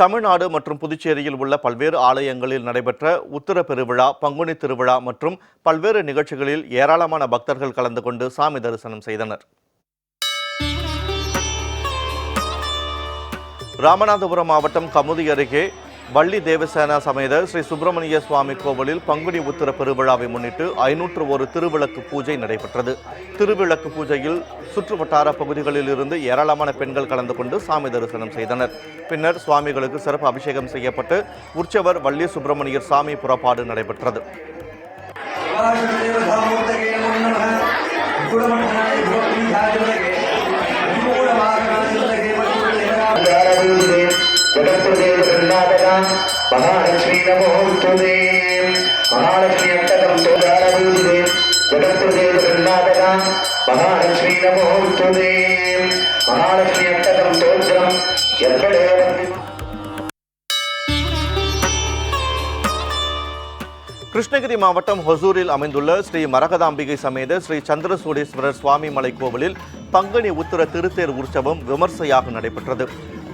தமிழ்நாடு மற்றும் புதுச்சேரியில் உள்ள பல்வேறு ஆலயங்களில் நடைபெற்ற உத்தர பெருவிழா பங்குனி திருவிழா மற்றும் பல்வேறு நிகழ்ச்சிகளில் ஏராளமான பக்தர்கள் கலந்து கொண்டு சாமி தரிசனம் செய்தனர். ராமநாதபுரம் மாவட்டம் கமுதி அருகே வள்ளி தேவசேனா சமேத ஸ்ரீ சுப்பிரமணிய சுவாமி கோவிலில் பங்குனி உத்திர பெருவிழாவை முன்னிட்டு ஐநூற்று ஒரு திருவிளக்கு பூஜை நடைபெற்றது. திருவிளக்கு பூஜையில் சுற்றுவட்டார பகுதிகளில் இருந்து ஏராளமான பெண்கள் கலந்து கொண்டு சாமி தரிசனம் செய்தனர். பின்னர் சுவாமிகளுக்கு சிறப்பு அபிஷேகம் செய்யப்பட்டு உற்சவர் வள்ளி சுப்பிரமணியர் சாமி புறப்பாடு நடைபெற்றது. கிருஷ்ணகிரி மாவட்டம் ஹொசூரில் அமைந்துள்ள ஸ்ரீ மரகதாம்பிகை சமேத ஸ்ரீ சந்திரசூடீஸ்வரர் சுவாமி மலை கோவிலில் பங்குனி உத்தர திருத்தேர் உற்சவம் விமர்சையாக நடைபெற்றது.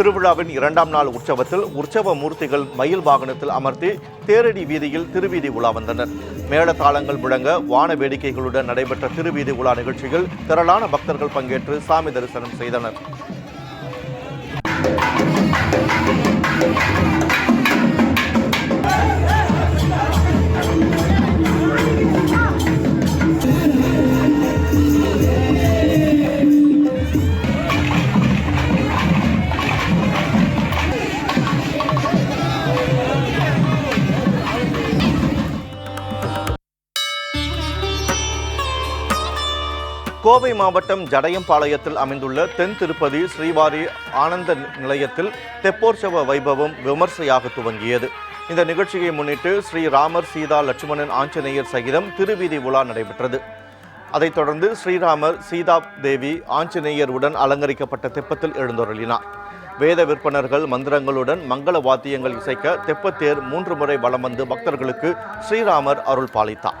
திருவிழாவின் இரண்டாம் நாள் உற்சவத்தில் உற்சவ மூர்த்திகள் மயில் வாகனத்தில் அமர்த்தி தேரடி வீதியில் திருவீதி உலா வந்தனர். மேளதாளங்கள் முழங்க வான வேடிக்கைகளுடன் நடைபெற்ற திருவீதி உலா நிகழ்ச்சியில் திரளான பக்தர்கள் பங்கேற்று சாமி தரிசனம் செய்தனர். கோவை மாவட்டம் ஜடயம்பாளையத்தில் அமைந்துள்ள தென் திருப்பதி ஸ்ரீவாரி ஆனந்த நிலையத்தில் தெப்போற்சவ வைபவம் விமர்சையாக துவங்கியது. இந்த நிகழ்ச்சியை முன்னிட்டு ஸ்ரீ ராமர் சீதா லட்சுமணன் ஆஞ்சநேயர் சகிதம் திருவீதி உலா நடைபெற்றது. அதைத் தொடர்ந்து ஸ்ரீராமர் சீதா தேவி ஆஞ்சநேயர் உடன் அலங்கரிக்கப்பட்ட தெப்பத்தில் எழுந்தருளினார். வேத விற்பனர்கள் மந்திரங்களுடன் மங்கள வாத்தியங்கள் இசைக்க தெப்பத்தேர் மூன்று முறை வலம் வந்து பக்தர்களுக்கு ஸ்ரீராமர் அருள் பாலித்தார்.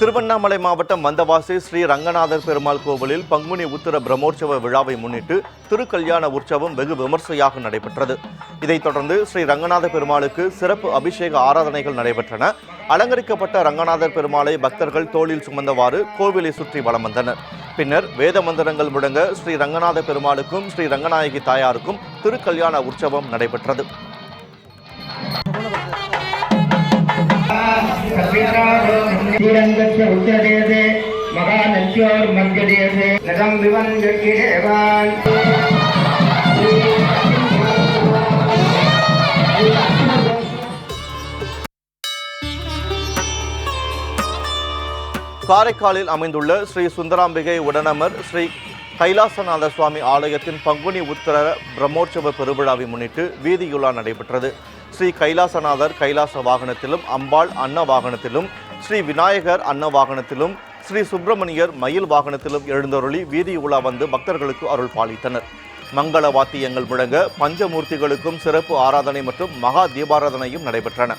திருவண்ணாமலை மாவட்டம் வந்தவாசி ஸ்ரீ ரங்கநாதர் பெருமாள் கோவிலில் பங்குனி உத்திர பிரம்மோற்சவ விழாவை முன்னிட்டு திருக்கல்யாண உற்சவம் வெகு விமர்சையாக நடைபெற்றது. இதைத் தொடர்ந்து ஸ்ரீ ரங்கநாத பெருமாளுக்கு சிறப்பு அபிஷேக ஆராதனைகள் நடைபெற்றன. அலங்கரிக்கப்பட்ட ரங்கநாதர் பெருமாளை பக்தர்கள் தோளில் சுமந்தவாறு கோவிலை சுற்றி வலம் வந்தனர். பின்னர் வேத மந்திரங்கள் முழங்க ஸ்ரீ ரங்கநாத பெருமாளுக்கும் ஸ்ரீ ரங்கநாயகி தாயாருக்கும் திருக்கல்யாண உற்சவம் நடைபெற்றது. ஸ்ரீரங்கஸ்ய உச்சதேசே மகாநத்யோர் மத்தியதேசே நதம் காரைக்காலில் அமைந்துள்ள ஸ்ரீ சுந்தராம்பிகை உடனமர் ஸ்ரீ கைலாசநாத சுவாமி ஆலயத்தின் பங்குனி உத்தர பிரம்மோற்சவ பெருவிழாவை முன்னிட்டு வீதியுலா நடைபெற்றது. ஸ்ரீ கைலாசநாதர் கைலாச வாகனத்திலும் அம்பாள் அன்ன வாகனத்திலும் ஸ்ரீ விநாயகர் அன்ன வாகனத்திலும் ஸ்ரீ சுப்பிரமணியர் மயில் வாகனத்திலும் எழுந்தருளி வீதி உலா வந்து பக்தர்களுக்கு அருள் பாலித்தனர். மங்கள வாத்தியங்கள் முழங்க பஞ்சமூர்த்திகளுக்கும் சிறப்பு ஆராதனை மற்றும் மகா தீபாராதனையும் நடைபெற்றன.